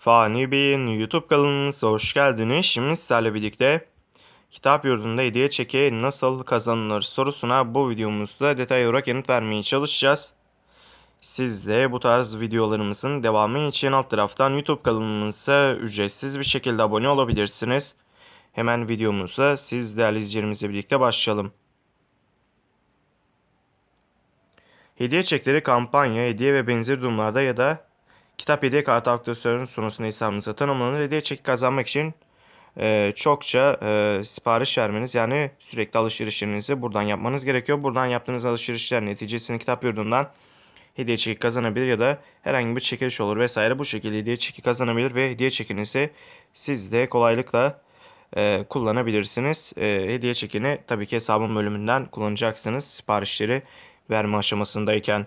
Fani Bey'in YouTube kanalımıza hoş geldiniz. Şimdi sizlerle birlikte kitap yurdunda hediye çeki nasıl kazanılır sorusuna bu videomuzda detay olarak yanıt vermeye çalışacağız. Siz de bu tarz videolarımızın devamı için alt taraftan YouTube kanalımıza ücretsiz bir şekilde abone olabilirsiniz. Hemen videomuza siz değerli izleyicilerimizle birlikte başlayalım. Hediye çekleri kampanya, hediye ve benzeri durumlarda ya da kitap hediye kartı aktüsörün sunusunda hesabınıza tanımlanır. Hediye çeki kazanmak için e, çokça e, sipariş vermeniz yani sürekli alışverişlerinizi buradan yapmanız gerekiyor. Buradan yaptığınız alışverişler neticesinde kitap yurdundan hediye çeki kazanabilir ya da herhangi bir çekiliş olur vesaire bu şekilde hediye çeki kazanabilir ve hediye çekinizi siz de kolaylıkla e, kullanabilirsiniz. E, hediye çekini tabii ki hesabın bölümünden kullanacaksınız siparişleri verme aşamasındayken.